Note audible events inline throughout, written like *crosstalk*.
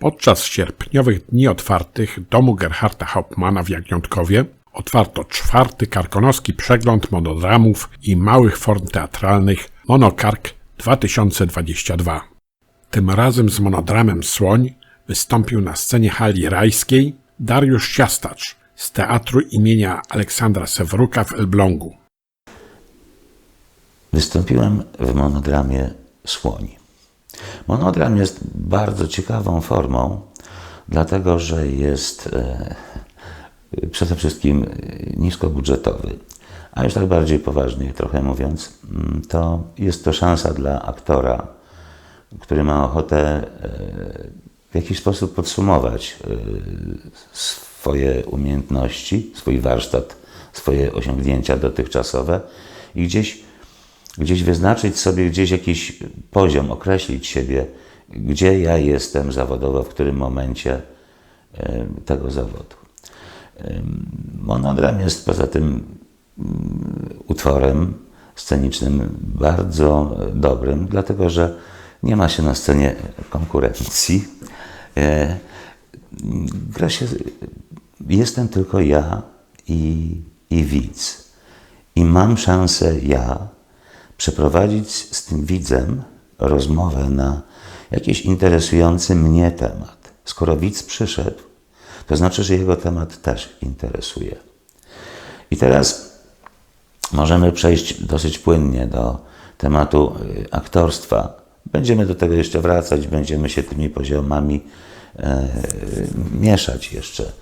Podczas sierpniowych dni otwartych domu Gerharda Hauptmana w Jagniątkowie otwarto czwarty karkonoski przegląd monodramów i małych form teatralnych Monokark 2022. Tym razem z monodramem Słoń wystąpił na scenie hali rajskiej Dariusz Siastacz z Teatru imienia Aleksandra Sewruka w Elblągu. Wystąpiłem w monodramie Słoń. Monodram jest bardzo ciekawą formą, dlatego że jest e, przede wszystkim niskobudżetowy. A już tak bardziej poważnie trochę mówiąc, mm, to jest to szansa dla aktora, który ma ochotę e, w jakiś sposób podsumować e, swoje umiejętności, swój warsztat, swoje osiągnięcia dotychczasowe i gdzieś gdzieś wyznaczyć sobie gdzieś jakiś poziom, określić siebie, gdzie ja jestem zawodowo, w którym momencie tego zawodu. Monodram jest poza tym mm, utworem scenicznym bardzo dobrym, dlatego że nie ma się na scenie konkurencji. E, gra się, jestem tylko ja i, i widz. I mam szansę ja przeprowadzić z tym widzem rozmowę na jakiś interesujący mnie temat. Skoro widz przyszedł, to znaczy, że jego temat też interesuje. I teraz możemy przejść dosyć płynnie do tematu y, aktorstwa. Będziemy do tego jeszcze wracać, będziemy się tymi poziomami e, mieszać jeszcze.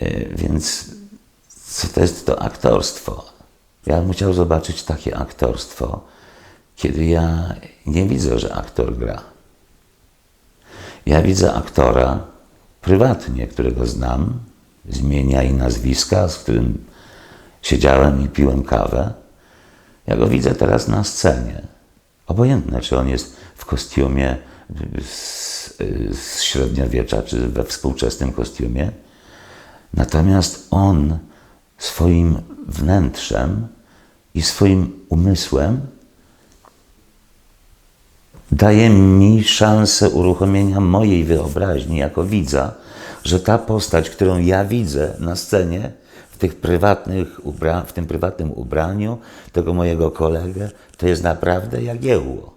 E, więc co to jest to aktorstwo? Ja bym chciał zobaczyć takie aktorstwo, kiedy ja nie widzę, że aktor gra. Ja widzę aktora prywatnie, którego znam, z i nazwiska, z którym siedziałem i piłem kawę. Ja go widzę teraz na scenie. Obojętne, czy on jest w kostiumie z, z średniowiecza, czy we współczesnym kostiumie. Natomiast on swoim wnętrzem i swoim umysłem daje mi szansę uruchomienia mojej wyobraźni jako widza, że ta postać, którą ja widzę na scenie, w, tych prywatnych w tym prywatnym ubraniu tego mojego kolegę, to jest naprawdę Jagiełło.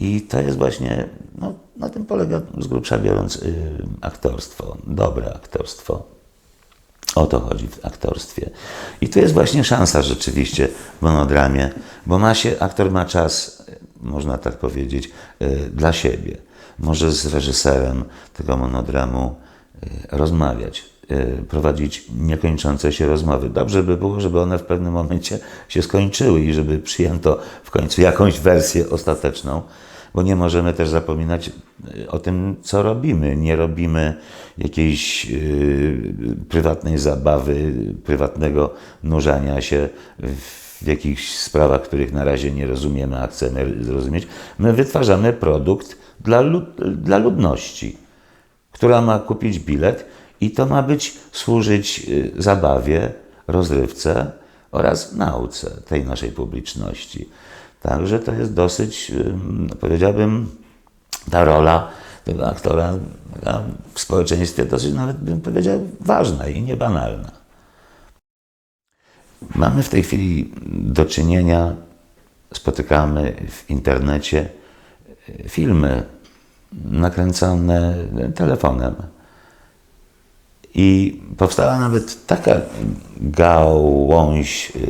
I to jest właśnie, no, na tym polega z grubsza biorąc yy, aktorstwo, dobre aktorstwo. O to chodzi w aktorstwie. I tu jest właśnie szansa rzeczywiście w monodramie, bo ma się, aktor ma czas, można tak powiedzieć, y, dla siebie. Może z reżyserem tego monodramu y, rozmawiać, y, prowadzić niekończące się rozmowy. Dobrze by było, żeby one w pewnym momencie się skończyły i żeby przyjęto w końcu jakąś wersję ostateczną bo nie możemy też zapominać y, o tym, co robimy. Nie robimy jakiejś yy, prywatnej zabawy, prywatnego nurzania się w jakichś sprawach, których na razie nie rozumiemy, a chcemy zrozumieć. My wytwarzamy produkt dla, lud dla ludności, która ma kupić bilet i to ma być służyć y, zabawie, rozrywce oraz nauce tej naszej publiczności. Także to jest dosyć, powiedziałbym, ta rola tego aktora w społeczeństwie dosyć nawet bym powiedział ważna i niebanalna. Mamy w tej chwili do czynienia, spotykamy w internecie e, filmy nakręcone telefonem. I powstała nawet taka gałąź e,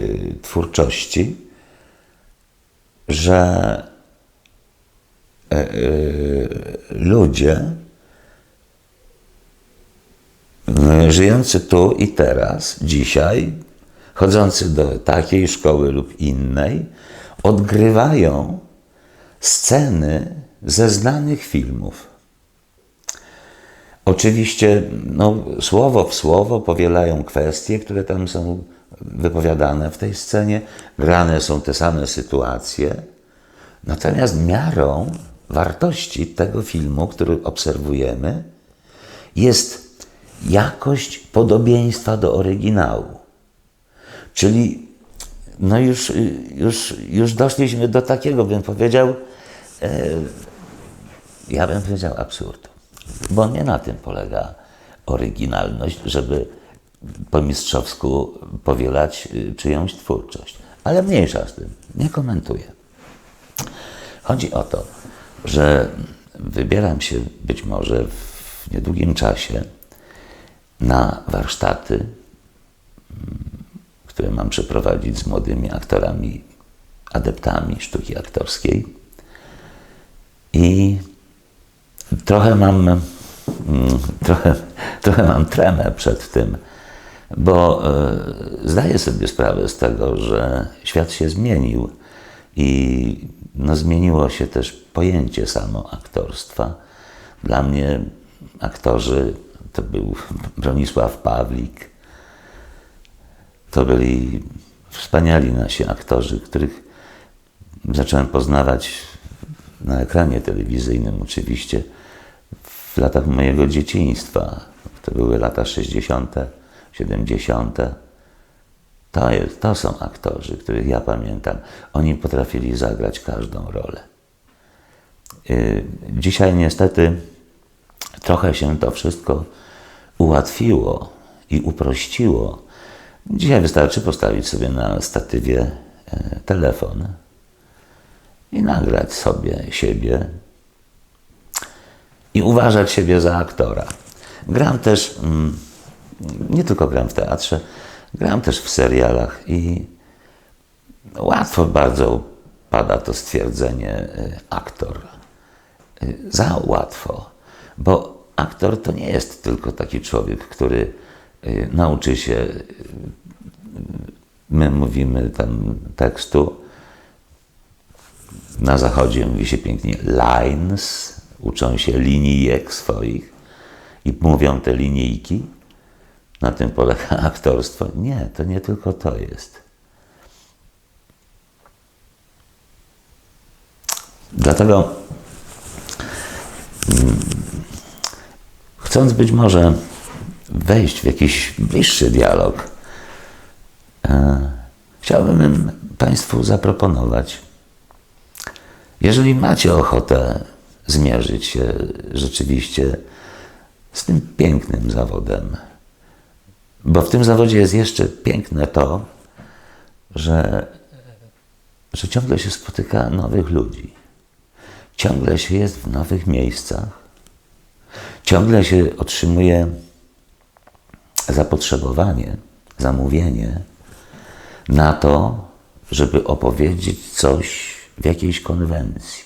twórczości, że e, e, ludzie żyjący tu i teraz, dzisiaj, chodzący do takiej szkoły lub innej, odgrywają sceny ze znanych filmów. Oczywiście no, słowo w słowo powielają kwestie, które tam są wypowiadane w tej scenie, grane są te same sytuacje. Natomiast miarą wartości tego filmu, który obserwujemy, jest jakość podobieństwa do oryginału. Czyli no już, już, już doszliśmy do takiego, bym powiedział, e, ja bym powiedział absurdu. Bo nie na tym polega oryginalność, żeby po mistrzowsku powielać y, czyjąś twórczość. Ale mniejsza z tym, nie komentuję. Chodzi o to, że wybieram się być może w niedługim czasie na warsztaty, mm, które mam przeprowadzić z młodymi aktorami, adeptami sztuki aktorskiej. I trochę mam, mm, trochę, trochę mam tremę przed tym, bo e, zdaję sobie sprawę z tego, że świat się zmienił i no, zmieniło się też pojęcie samo aktorstwa. Dla mnie aktorzy to był Bronisław Pawlik, to byli wspaniali nasi aktorzy, których zacząłem poznawać na ekranie telewizyjnym oczywiście w latach mojego dzieciństwa. To były lata 60., 70. To, jest, to są aktorzy, których ja pamiętam. Oni potrafili zagrać każdą rolę. Yy, Dzisiaj niestety trochę się to wszystko ułatwiło i uprościło. Dzisiaj wystarczy postawić sobie na statywie e, telefon i nagrać sobie siebie i uważać siebie za aktora. Gram też, mm, nie tylko gram w teatrze, gram też w serialach i łatwo bardzo pada to stwierdzenie y, aktor. Y, Za łatwo, bo aktor to nie jest tylko taki człowiek, który y, nauczy się, my mówimy tam tekstu, na zachodzie mówi się pięknie lines, uczą się linijek swoich i mówią te linijki. Na tym polega *laughs* aktorstwo. Nie, to nie tylko to jest. Dlatego, mm, chcąc być może wejść w jakiś bliższy dialog, e, chciałbym Państwu zaproponować, jeżeli macie ochotę zmierzyć się rzeczywiście z tym pięknym zawodem, bo w tym zawodzie jest jeszcze piękne to, że, że ciągle się spotyka nowych ludzi, ciągle się jest w nowych miejscach, ciągle się otrzymuje zapotrzebowanie, zamówienie na to, żeby opowiedzieć coś w jakiejś konwencji.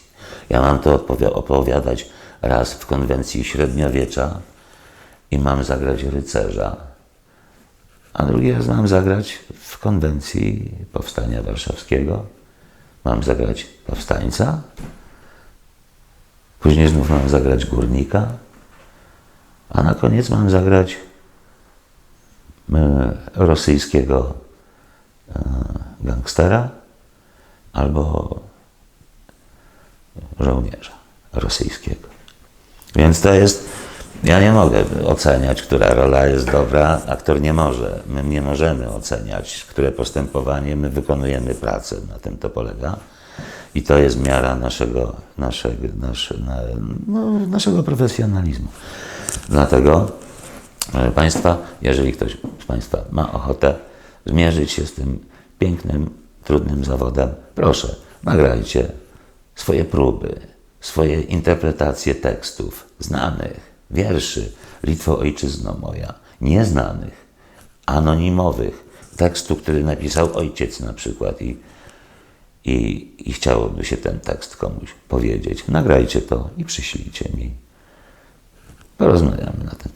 Ja mam to odpowi- opowiadać raz w konwencji średniowiecza i mam zagrać rycerza, a drugi raz mam zagrać w konwencji Powstania Warszawskiego. Mam zagrać powstańca, później znów mam zagrać górnika, a na koniec mam zagrać e, rosyjskiego e, gangstera albo żołnierza rosyjskiego. Więc to jest, ja nie mogę oceniać, która rola jest dobra, aktor nie może. My nie możemy oceniać, które postępowanie, my wykonujemy pracę, na tym to polega. I to jest miara naszego, naszego, nasze, na, no, naszego profesjonalizmu. Dlatego, proszę Państwa, jeżeli ktoś z Państwa ma ochotę zmierzyć się z tym pięknym, trudnym zawodem, proszę, nagrajcie swoje próby, swoje interpretacje tekstów znanych, wierszy, Litwo Ojczyzno moja, nieznanych, anonimowych, tekstu, który napisał ojciec na przykład i, i, i chciałoby się ten tekst komuś powiedzieć. Nagrajcie to i przyślijcie mi. Porozmawiamy na ten